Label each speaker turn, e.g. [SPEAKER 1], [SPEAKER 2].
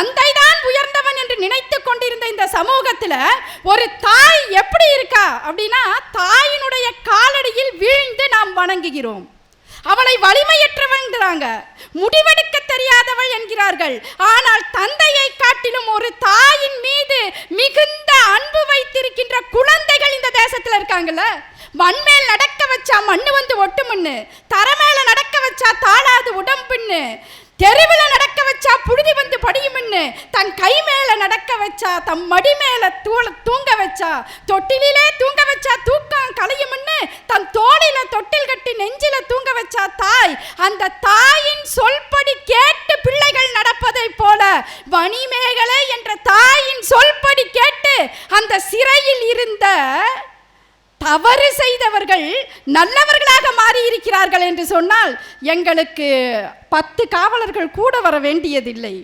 [SPEAKER 1] தந்தை தான் உயர்ந்தவன் என்று நினைத்து கொண்டிருந்த இந்த சமூகத்தில் ஒரு தாய் எப்படி இருக்கா அப்படின்னா தாயினுடைய காலடியில் வீழ்ந்து நாம் வணங்குகிறோம். அவளை வலிமையற்றவன்கிறாங்க. முடிவெடுக்க தெரியாதவள் என்கிறார்கள். ஆனால் தந்தையை காட்டிலும் ஒரு தாயின் மீது மிகுந்த அன்பு வைத்திருக்கின்ற குழந்தைகள் இந்த தேசத்தில் இருக்காங்கல்ல. மண்மேல் நடக்க வச்சா மண்ணு வந்து ஒட்டுமண்ணு தரமேல நடக்க வச்சா தாளாது உடம்புன்னு தெருவில் நடக்க வச்சா புழுதி வந்து படியும்னு தன் கை மேல நடக்க வச்சா தம் மடி மேல தூள தூங்க வச்சா தொட்டிலே தூங்க வச்சா தூக்கம் கலையும்னு தன் தோளில தொட்டில் கட்டி நெஞ்சில தூங்க வச்சா தாய் அந்த தாயின் சொல்படி கேட்டு பிள்ளைகள் நடப்பதை போல வணிமேகலை என்ற தாயின் சொல்படி கேட்டு அந்த சிறையில் இருந்த தவறு செய்தவர்கள் நல்லவர்களாக இருக்கிறார்கள் என்று சொன்னால் எங்களுக்கு பத்து காவலர்கள் கூட வர வேண்டியதில்லை.